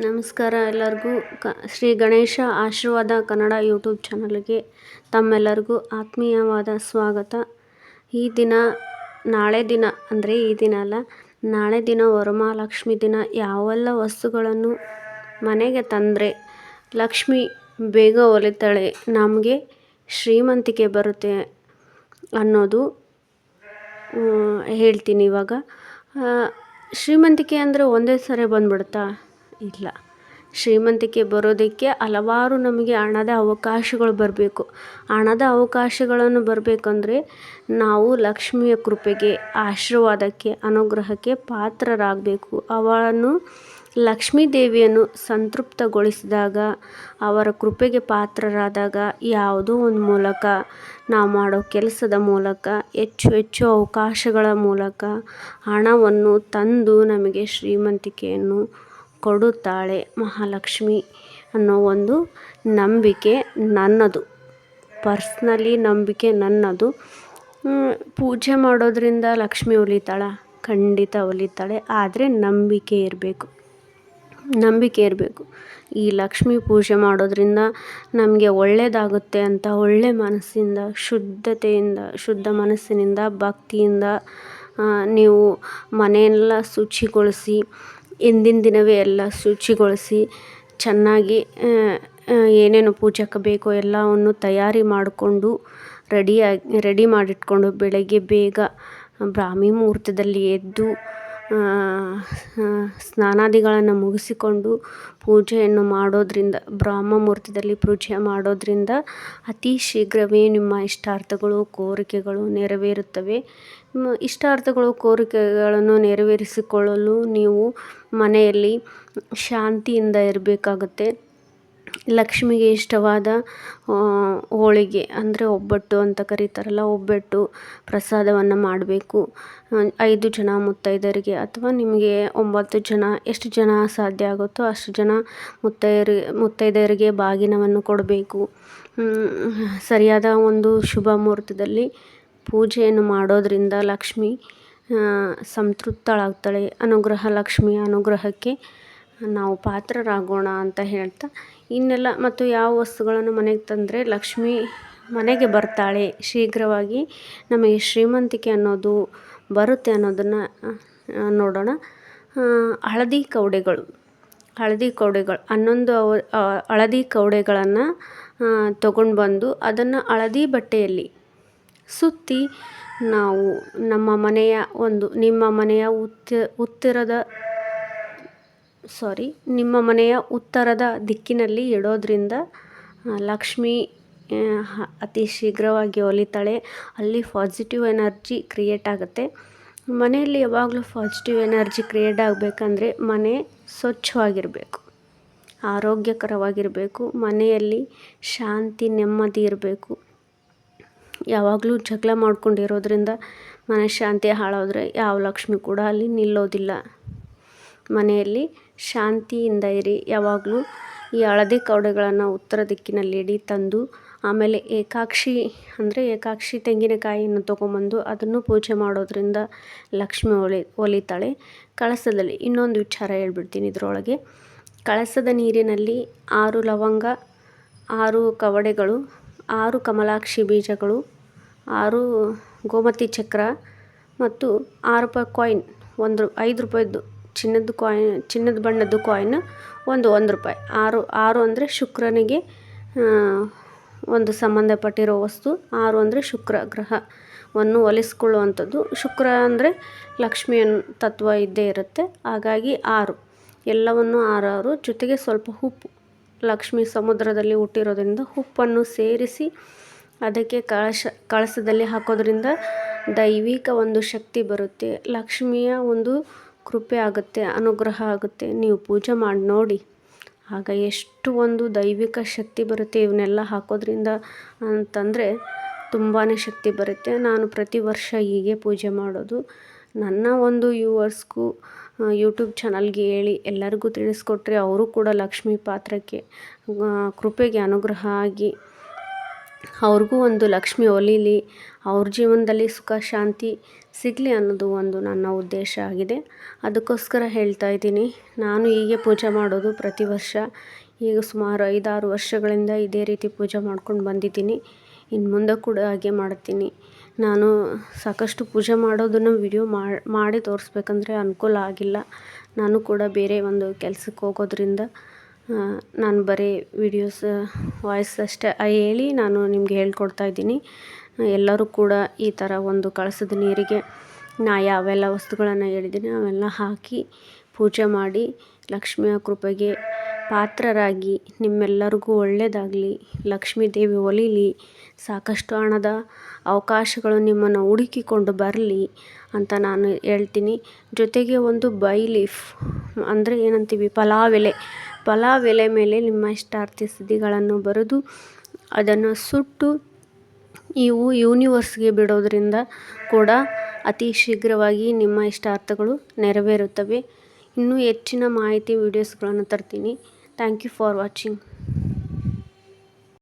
ನಮಸ್ಕಾರ ಎಲ್ಲರಿಗೂ. ಕ, ಶ್ರೀ ಗಣೇಶ ಆಶೀರ್ವಾದ ಕನ್ನಡ ಯೂಟ್ಯೂಬ್ ಚಾನಲ್ಗೆ ತಮ್ಮೆಲ್ಲರಿಗೂ ಆತ್ಮೀಯವಾದ ಸ್ವಾಗತ. ಈ ದಿನ, ನಾಳೆ ದಿನ, ಅಂದರೆ ಈ ದಿನ ಅಲ್ಲ, ನಾಳೆ ದಿನ ವರಮಹಾಲಕ್ಷ್ಮಿ ದಿನ, ಯಾವೆಲ್ಲ ವಸ್ತುಗಳನ್ನು ಮನೆಗೆ ತಂದರೆ ಲಕ್ಷ್ಮಿ ಬೇಗ ಒಲಿತಾಳೆ, ನಮಗೆ ಶ್ರೀಮಂತಿಕೆ ಬರುತ್ತೆ ಅನ್ನೋದು ಹೇಳ್ತೀನಿ ಇವಾಗ. ಶ್ರೀಮಂತಿಕೆ ಅಂದರೆ ಒಂದೇ ಸರಿ ಬಂದ್ಬಿಡುತ್ತಾ? ಇಲ್ಲ. ಶ್ರೀಮಂತಿಕೆ ಬರೋದಕ್ಕೆ ಹಲವಾರು ನಮಗೆ ಹಣದ ಅವಕಾಶಗಳು ಬರಬೇಕು. ಹಣದ ಅವಕಾಶಗಳನ್ನು ಬರಬೇಕಂದ್ರೆ ನಾವು ಲಕ್ಷ್ಮಿಯ ಕೃಪೆಗೆ, ಆಶೀರ್ವಾದಕ್ಕೆ, ಅನುಗ್ರಹಕ್ಕೆ ಪಾತ್ರರಾಗಬೇಕು. ಅವಳನ್ನು ಲಕ್ಷ್ಮೀ ದೇವಿಯನ್ನು ಸಂತೃಪ್ತಗೊಳಿಸಿದಾಗ, ಅವರ ಕೃಪೆಗೆ ಪಾತ್ರರಾದಾಗ ಯಾವುದೋ ಒಂದು ಮೂಲಕ, ನಾವು ಮಾಡೋ ಕೆಲಸದ ಮೂಲಕ, ಹೆಚ್ಚು ಹೆಚ್ಚು ಅವಕಾಶಗಳ ಮೂಲಕ ಹಣವನ್ನು ತಂದು ನಮಗೆ ಶ್ರೀಮಂತಿಕೆಯನ್ನು ಕೊಡುತ್ತಾಳೆ ಮಹಾಲಕ್ಷ್ಮಿ ಅನ್ನೋ ಒಂದು ನಂಬಿಕೆ ನನ್ನದು. ಪರ್ಸ್ನಲಿ ನಂಬಿಕೆ ನನ್ನದು. ಪೂಜೆ ಮಾಡೋದರಿಂದ ಲಕ್ಷ್ಮಿ ಒಲಿತಾಳ, ಖಂಡಿತ ಒಲಿತಾಳೆ, ಆದರೆ ನಂಬಿಕೆ ಇರಬೇಕು. ನಂಬಿಕೆ ಇರಬೇಕು. ಈ ಲಕ್ಷ್ಮಿ ಪೂಜೆ ಮಾಡೋದರಿಂದ ನಮಗೆ ಒಳ್ಳೆಯದಾಗುತ್ತೆ ಅಂತ ಒಳ್ಳೆ ಮನಸ್ಸಿಂದ, ಶುದ್ಧತೆಯಿಂದ, ಶುದ್ಧ ಮನಸ್ಸಿನಿಂದ, ಭಕ್ತಿಯಿಂದ ನೀವು ಮನೆಯೆಲ್ಲ ಶುಚಿಗೊಳಿಸಿ ಹಿಂದಿನ ದಿನವೇ ಎಲ್ಲ ಶುಚಿಗೊಳಿಸಿ ಚೆನ್ನಾಗಿ ಏನೇನು ಪೂಜೆಗೆ ಬೇಕೋ ಎಲ್ಲವನ್ನು ತಯಾರಿ ಮಾಡಿಕೊಂಡು ರೆಡಿಯಾಗಿ, ರೆಡಿ ಮಾಡಿಟ್ಕೊಂಡು ಬೆಳಗ್ಗೆ ಬೇಗ ಬ್ರಾಹ್ಮಿ ಮುಹೂರ್ತದಲ್ಲಿ ಎದ್ದು ಸ್ನಾನಾದಿಗಳನ್ನು ಮುಗಿಸಿಕೊಂಡು ಪೂಜೆಯನ್ನು ಮಾಡೋದರಿಂದ, ಬ್ರಹ್ಮ ಮುಹೂರ್ತದಲ್ಲಿ ಪೂಜೆ ಮಾಡೋದರಿಂದ ಅತಿ ಶೀಘ್ರವೇ ನಿಮ್ಮ ಇಷ್ಟಾರ್ಥಗಳು, ಕೋರಿಕೆಗಳು ನೆರವೇರುತ್ತವೆ. ಇಷ್ಟಾರ್ಥಗಳು, ಕೋರಿಕೆಗಳನ್ನು ನೆರವೇರಿಸಿಕೊಳ್ಳಲು ನೀವು ಮನೆಯಲ್ಲಿ ಶಾಂತಿಯಿಂದ ಇರಬೇಕಾಗುತ್ತೆ. ಲಕ್ಷ್ಮಿಗೆ ಇಷ್ಟವಾದ ಹೋಳಿಗೆ ಅಂದರೆ ಒಬ್ಬಟ್ಟು ಅಂತ ಕರೀತಾರಲ್ಲ, ಒಬ್ಬಟ್ಟು ಪ್ರಸಾದವನ್ನು ಮಾಡಬೇಕು. ಐದು ಜನ ಮುತ್ತೈದೆಯರಿಗೆ ಅಥವಾ ನಿಮಗೆ ಒಂಬತ್ತು ಜನ, ಎಷ್ಟು ಜನ ಸಾಧ್ಯ ಆಗುತ್ತೋ ಅಷ್ಟು ಜನ ಮುತ್ತೈದರಿಗೆ ಮುತ್ತೈದೆಯರಿಗೆ ಬಾಗಿನವನ್ನು ಕೊಡಬೇಕು. ಸರಿಯಾದ ಒಂದು ಶುಭ ಮುಹೂರ್ತದಲ್ಲಿ ಪೂಜೆಯನ್ನು ಮಾಡೋದರಿಂದ ಲಕ್ಷ್ಮಿ ಸಂತೃಪ್ತಳಾಗ್ತಾಳೆ. ಅನುಗ್ರಹ ಲಕ್ಷ್ಮಿಯ ಅನುಗ್ರಹಕ್ಕೆ ನಾವು ಪಾತ್ರರಾಗೋಣ ಅಂತ ಹೇಳ್ತಾ, ಇನ್ನೆಲ್ಲ ಮತ್ತು ಯಾವ ವಸ್ತುಗಳನ್ನು ಮನೆಗೆ ತಂದರೆ ಲಕ್ಷ್ಮಿ ಮನೆಗೆ ಬರ್ತಾಳೆ, ಶೀಘ್ರವಾಗಿ ನಮಗೆ ಶ್ರೀಮಂತಿಕೆ ಅನ್ನೋದು ಬರುತ್ತೆ ಅನ್ನೋದನ್ನು ನೋಡೋಣ. ಹಳದಿ ಕೌಡೆಗಳು ಹಳದಿ ಕೌಡೆಗಳು, ಹನ್ನೊಂದು ಹಳದಿ ಕವಡೆಗಳನ್ನು ತಗೊಂಡು ಬಂದು ಅದನ್ನು ಹಳದಿ ಬಟ್ಟೆಯಲ್ಲಿ ಸುತ್ತಿ ನಾವು ನಮ್ಮ ಮನೆಯ ಒಂದು, ನಿಮ್ಮ ಮನೆಯ ಉತ್ತ, ಉತ್ತರದ ಸಾರಿ ನಿಮ್ಮ ಮನೆಯ ಉತ್ತರದ ದಿಕ್ಕಿನಲ್ಲಿ ಇಡೋದ್ರಿಂದ ಲಕ್ಷ್ಮಿ ಅತಿ ಶೀಘ್ರವಾಗಿ ಒಲಿತಾಳೆ. ಅಲ್ಲಿ ಪಾಸಿಟಿವ್ ಎನರ್ಜಿ ಕ್ರಿಯೇಟ್ ಆಗುತ್ತೆ. ಮನೆಯಲ್ಲಿ ಯಾವಾಗಲೂ ಪಾಸಿಟಿವ್ ಎನರ್ಜಿ ಕ್ರಿಯೇಟ್ ಆಗಬೇಕಂದ್ರೆ ಮನೆ ಸ್ವಚ್ಛವಾಗಿರಬೇಕು, ಆರೋಗ್ಯಕರವಾಗಿರಬೇಕು, ಮನೆಯಲ್ಲಿ ಶಾಂತಿ, ನೆಮ್ಮದಿ ಇರಬೇಕು. ಯಾವಾಗಲೂ ಜಗಳ ಮಾಡ್ಕೊಂಡಿರೋದ್ರಿಂದ ಮನಃಶಾಂತಿ ಹಾಳಾದರೆ ಯಾವ ಲಕ್ಷ್ಮಿ ಕೂಡ ಅಲ್ಲಿ ನಿಲ್ಲೋದಿಲ್ಲ. ಮನೆಯಲ್ಲಿ ಶಾಂತಿಯಿಂದ ಇರಿ. ಯಾವಾಗಲೂ ಈ ಹಳದಿ ಕವಡೆಗಳನ್ನು ಉತ್ತರ ದಿಕ್ಕಿನಲ್ಲಿ ಇಡಿ, ತಂದು ಆಮೇಲೆ ಏಕಾಕ್ಷಿ ಅಂದರೆ ಏಕಾಕ್ಷಿ ತೆಂಗಿನಕಾಯಿಯನ್ನು ತೊಗೊಂಬಂದು ಅದನ್ನು ಪೂಜೆ ಮಾಡೋದರಿಂದ ಲಕ್ಷ್ಮಿ ಒಲಿ, ಒಲಿತಾಳೆ. ಕಳಸದಲ್ಲಿ ಇನ್ನೊಂದು ವಿಚಾರ ಹೇಳ್ಬಿಡ್ತೀನಿ ಇದರೊಳಗೆ. ಕಳಸದ ನೀರಿನಲ್ಲಿ ಆರು ಲವಂಗ, ಆರು ಕವಡೆಗಳು, ಆರು ಕಮಲಾಕ್ಷಿ ಬೀಜಗಳು, ಆರು ಗೋಮತಿ ಚಕ್ರ ಮತ್ತು ಆರು ರೂಪಾಯಿ ಕಾಯಿನ್ ಒಂದು ಐದು ರೂಪಾಯಿದ್ದು ಚಿನ್ನದ ಕಾಯಿನ್ ಚಿನ್ನದ ಬಣ್ಣದ ಕಾಯಿನ್ ಒಂದು ಒಂದು ರೂಪಾಯಿ. ಆರು ಆರು ಅಂದರೆ ಶುಕ್ರನಿಗೆ ಒಂದು ಸಂಬಂಧಪಟ್ಟಿರೋ ವಸ್ತು. ಆರು ಅಂದರೆ ಶುಕ್ರ ಗ್ರಹವನ್ನು ಒಲಿಸ್ಕೊಳ್ಳುವಂಥದ್ದು. ಶುಕ್ರ ಅಂದರೆ ಲಕ್ಷ್ಮಿಯ ತತ್ವ ಇದ್ದೇ ಇರುತ್ತೆ. ಹಾಗಾಗಿ ಆರು. ಎಲ್ಲವನ್ನು ಆರಾರು. ಜೊತೆಗೆ ಸ್ವಲ್ಪ ಉಪ್ಪು. ಲಕ್ಷ್ಮಿ ಸಮುದ್ರದಲ್ಲಿ ಹುಟ್ಟಿರೋದ್ರಿಂದ ಉಪ್ಪನ್ನು ಸೇರಿಸಿ ಅದಕ್ಕೆ ಕಳಶ, ಕಳಸದಲ್ಲಿ ಹಾಕೋದ್ರಿಂದ ದೈವಿಕ ಒಂದು ಶಕ್ತಿ ಬರುತ್ತೆ. ಲಕ್ಷ್ಮಿಯ ಒಂದು ಕೃಪೆ ಆಗುತ್ತೆ, ಅನುಗ್ರಹ ಆಗುತ್ತೆ. ನೀವು ಪೂಜೆ ಮಾಡಿ ನೋಡಿ. ಆಗ ಎಷ್ಟು ಒಂದು ದೈವಿಕ ಶಕ್ತಿ ಬರುತ್ತೆ ಇವನ್ನೆಲ್ಲ ಹಾಕೋದ್ರಿಂದ ಅಂತಂದರೆ ತುಂಬಾ ಶಕ್ತಿ ಬರುತ್ತೆ. ನಾನು ಪ್ರತಿ ವರ್ಷ ಹೀಗೆ ಪೂಜೆ ಮಾಡೋದು. ನನ್ನ ಒಂದು ವ್ಯೂವರ್ಸ್ಗೂ ಯೂಟ್ಯೂಬ್ ಚಾನಲ್ಗೆ ಹೇಳಿ ಎಲ್ಲರಿಗೂ ತಿಳಿಸ್ಕೊಟ್ರೆ ಅವರು ಕೂಡ ಲಕ್ಷ್ಮೀ ಪಾತ್ರಕ್ಕೆ ಕೃಪೆಗೆ ಅನುಗ್ರಹ ಆಗಿ ಅವ್ರಿಗೂ ಒಂದು ಲಕ್ಷ್ಮಿ ಒಲೀಲಿ, ಅವ್ರ ಜೀವನದಲ್ಲಿ ಸುಖ, ಶಾಂತಿ ಸಿಗಲಿ ಅನ್ನೋದು ಒಂದು ನನ್ನ ಉದ್ದೇಶ ಆಗಿದೆ. ಅದಕ್ಕೋಸ್ಕರ ಹೇಳ್ತಾ ಇದ್ದೀನಿ, ನಾನು ಹೀಗೆ ಪೂಜೆ ಮಾಡೋದು ಪ್ರತಿ ವರ್ಷ, ಈಗ ಸುಮಾರು ಐದಾರು ವರ್ಷಗಳಿಂದ ಇದೇ ರೀತಿ ಪೂಜೆ ಮಾಡ್ಕೊಂಡು ಬಂದಿದ್ದೀನಿ. ಇನ್ನು ಮುಂದೆ ಕೂಡ ಹಾಗೆ ಮಾಡ್ತೀನಿ. ನಾನು ಸಾಕಷ್ಟು ಪೂಜೆ ಮಾಡೋದನ್ನು ವಿಡಿಯೋ ಮಾಡಿ ತೋರಿಸ್ಬೇಕಂದ್ರೆ ಅನುಕೂಲ ಆಗಿಲ್ಲ. ನಾನು ಕೂಡ ಬೇರೆ ಒಂದು ಕೆಲ್ಸಕ್ಕೆ ಹೋಗೋದ್ರಿಂದ ನಾನು ಬರೀ ವಿಡಿಯೋಸ್ ವಾಯ್ಸ್ ಅಷ್ಟೇ. ಹೇಳಿ ನಾನು ನಿಮಗೆ ಹೇಳ್ಕೊಡ್ತಾ ಇದ್ದೀನಿ. ಎಲ್ಲರೂ ಕೂಡ ಈ ಥರ ಒಂದು ಕಳಸದ ನೀರಿಗೆ ನಾ ಯಾವೆಲ್ಲ ವಸ್ತುಗಳನ್ನು ಹೇಳಿದ್ದೀನಿ ಅವೆಲ್ಲ ಹಾಕಿ ಪೂಜೆ ಮಾಡಿ ಲಕ್ಷ್ಮಿಯ ಕೃಪೆಗೆ ಪಾತ್ರರಾಗಿ ನಿಮ್ಮೆಲ್ಲರಿಗೂ ಒಳ್ಳೆಯದಾಗಲಿ ಲಕ್ಷ್ಮೀ ದೇವಿ ಒಲಿಲಿ, ಸಾಕಷ್ಟು ಹಣದ ಅವಕಾಶಗಳು ನಿಮ್ಮನ್ನು ಹುಡುಕಿಕೊಂಡು ಬರಲಿ ಅಂತ ನಾನು ಹೇಳ್ತೀನಿ. ಜೊತೆಗೆ ಒಂದು ಬೈ ಲೀಫ್, ಅಂದರೆ ಏನಂತೀವಿ, ಪಲಾವ್ ಎಲೆ. ಪಲಾವ್ ಎಲೆ ಮೇಲೆ ನಿಮ್ಮ ಇಷ್ಟಾರ್ಥ ಸುದ್ದಿಗಳನ್ನು ಬರೆದು ಅದನ್ನು ಸುಟ್ಟು ಇವು ಯೂನಿವರ್ಸ್ಗೆ ಬಿಡೋದರಿಂದ ಕೂಡ ಅತಿ ಶೀಘ್ರವಾಗಿ ನಿಮ್ಮ ಇಷ್ಟಾರ್ಥಗಳು ನೆರವೇರುತ್ತವೆ. ಇನ್ನೂ ಹೆಚ್ಚಿನ ಮಾಹಿತಿ ವೀಡಿಯೋಸ್ಗಳನ್ನು ತರ್ತೀನಿ. Thank you for watching